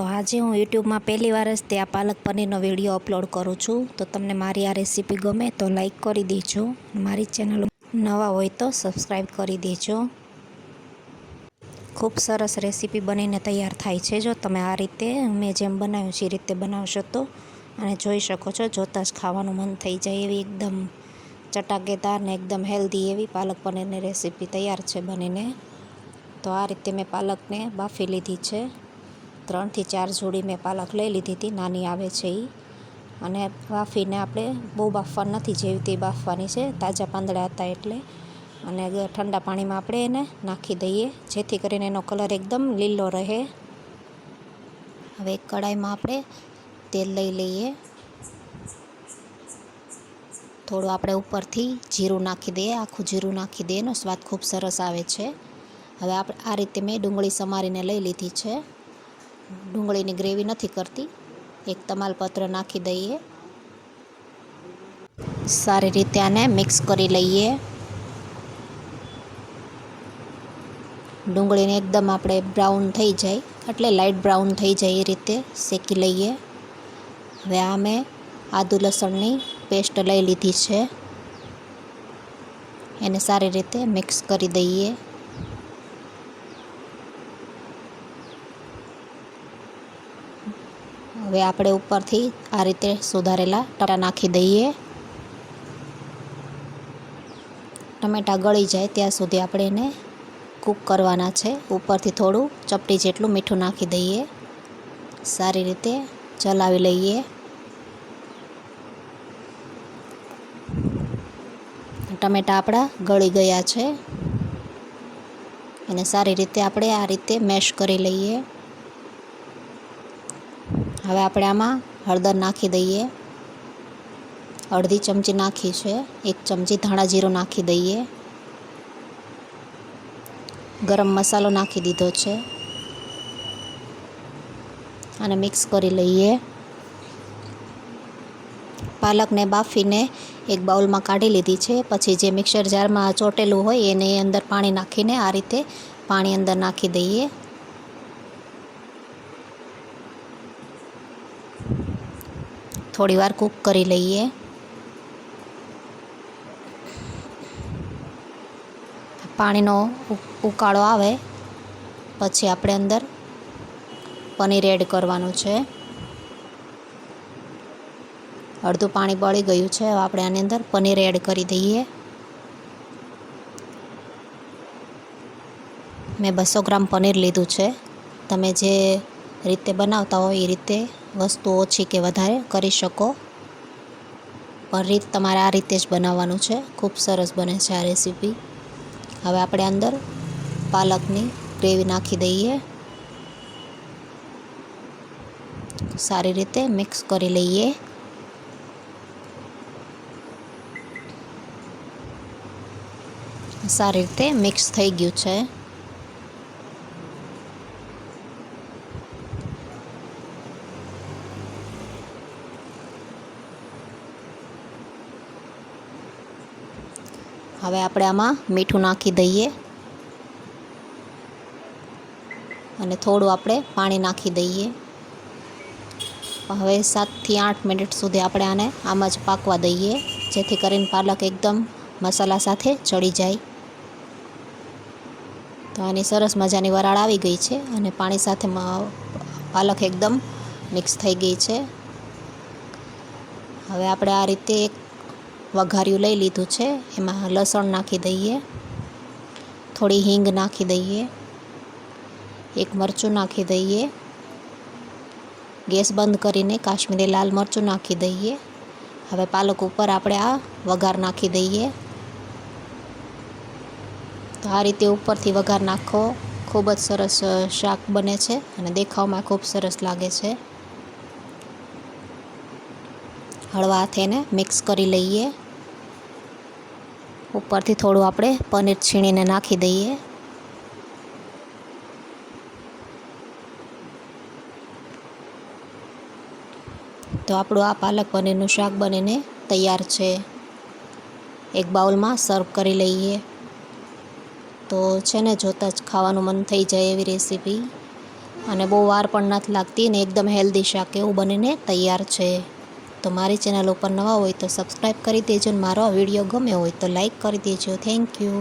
તો આજે હું યુટ્યુબમાં પહેલી વાર જ તે આ પાલક પનીરનો વીડિયો અપલોડ કરું છું. તો તમને મારી આ રેસીપી ગમે તો લાઈક કરી દેજો. મારી ચેનલ નવા હોય તો સબસ્ક્રાઈબ કરી દેજો. ખૂબ સરસ રેસીપી બનીને તૈયાર થાય છે. જો તમે આ રીતે મેં જેમ બનાવ્યું છે એ રીતે બનાવશો તો અને જોઈ શકો છો, જોતાં જ ખાવાનું મન થઈ જાય એવી એકદમ ચટાકેદાર ને એકદમ હેલ્ધી એવી પાલક પનીરની રેસીપી તૈયાર છે બનીને. તો આ રીતે મેં પાલકને બાફી લીધી છે. ત્રણથી ચાર જોડી મેં પાલક લઈ લીધી હતી. નાની આવે છે એ અને બાફીને આપણે બહુ બાફવા નથી જેવી તે બાફવાની છે. તાજા પાંદડા હતા એટલે. અને ઠંડા પાણીમાં આપણે એને નાખી દઈએ, જેથી કરીને એનો કલર એકદમ લીલો રહે. હવે એક કડાઈમાં આપણે તેલ લઈ લઈએ. થોડું આપણે ઉપરથી જીરું નાખી દઈએ, આખું જીરું નાખી દઈએ. એનો સ્વાદ ખૂબ સરસ આવે છે. હવે આપણે આ રીતે મેં ડુંગળી સમારીને લઈ લીધી છે. ડુંગળીની ગ્રેવી નથી કરતી. એક તમાલપત્ર નાખી દઈએ. સારી રીતે આને મિક્સ કરી લઈએ. ડુંગળીને એકદમ આપણે બ્રાઉન થઈ જાય, એટલે લાઇટ બ્રાઉન થઈ જાય એ રીતે શેકી લઈએ. હવે આ મેં આદુ લસણની પેસ્ટ લઈ લીધી છે. એને સારી રીતે મિક્સ કરી દઈએ. હવે આપણે ઉપરથી આ રીતે સુધારેલા ટમેટા નાખી દઈએ. ટમેટાં ગળી જાય ત્યાં સુધી આપણે એને કૂક કરવાના છે. ઉપરથી થોડું ચપટી જેટલું મીઠું નાખી દઈએ. સારી રીતે ચલાવી લઈએ. ટમેટાં આપણા ગળી ગયા છે. અને સારી રીતે આપણે આ રીતે મેશ કરી લઈએ. હવે આપણે આમાં હળદર નાખી દઈએ. અડધી ચમચી નાખી છે. એક ચમચી ધાણા જીરું નાખી દઈએ. ગરમ મસાલો નાખી દીધો છે. અને મિક્સ કરી લઈએ. પાલકને બાફીને એક બાઉલમાં કાઢી લીધી છે. પછી જે મિક્સર જારમાં ચોટેલું હોય એને અંદર પાણી નાખીને આ રીતે પાણી અંદર નાખી દઈએ. થોડી વાર કૂક કરી લઈએ. પાણીનો ઉકાળો આવે, પછી આપણે અંદર પનીર એડ કરવાનું છે. અડધું પાણી બળી ગયું છે, હવે આપણે આની અંદર પનીર એડ કરી દઈએ. મેં બસો ગ્રામ પનીર લીધું છે. તમે જે રીતે બનાવતા હોય એ રીતે વસ્તુ ઓછી કે વધારે કરી શકો. પણ રીત તમારે આ રીતે જ બનાવવાનું છે. ખૂબ સરસ બને છે આ રેસીપી હવે આપણે અંદર પાલકની ગ્રેવી નાખી દઈએ. સારી રીતે મિક્સ કરી લઈએ. સારી રીતે મિક્સ થઈ ગયું છે. હવે આપણે આમાં મીઠું નાખી દઈએ. અને થોડું આપણે પાણી નાખી દઈએ. હવે સાતથી આઠ મિનિટ સુધી આપણે આને આમ જ પાકવા દઈએ, જેથી કરીને પાલક એકદમ મસાલા સાથે ચડી જાય. તો આની સરસ મજાની વરાળ આવી ગઈ છે અને પાણી સાથે પાલક એકદમ મિક્સ થઈ ગઈ છે. હવે આપણે આ રીતે એક વઘાર્યું લઈ લીધું છે. એમાં લસણ નાખી દઈએ. થોડી હિંગ નાખી દઈએ. એક મરચું નાખી દઈએ. ગેસ બંધ કરીને કાશ્મીરી લાલ મરચું નાખી દઈએ. હવે પાલક ઉપર આપણે આ વઘાર નાખી દઈએ. તો આ રીતે ઉપરથી વઘાર નાખો. ખૂબ જ સરસ શાક બને છે અને દેખાવમાં ખૂબ સરસ લાગે છે. હળવા હાથે એને મિક્સ કરી લઈએ. ઉપરથી થોડું આપણે પનીર છીણીને નાખી દઈએ. તો આપણું આ પાલક પનીરનું શાક બનીને તૈયાર છે. એક બાઉલમાં સર્વ કરી લઈએ. તો છે ને, જોતાં જ ખાવાનું મન થઈ જાય એવી રેસીપી અને બહુ વાર પણ નથી લાગતી ને, એકદમ હેલ્ધી શાક એવું બનીને તૈયાર છે. તો મારી ચેનલ ઉપર નવા હોય તો સબસ્ક્રાઈબ કરી દેજો ને મારો વીડિયો ગમ્યો હોય તો લાઈક કરી દેજો. Thank you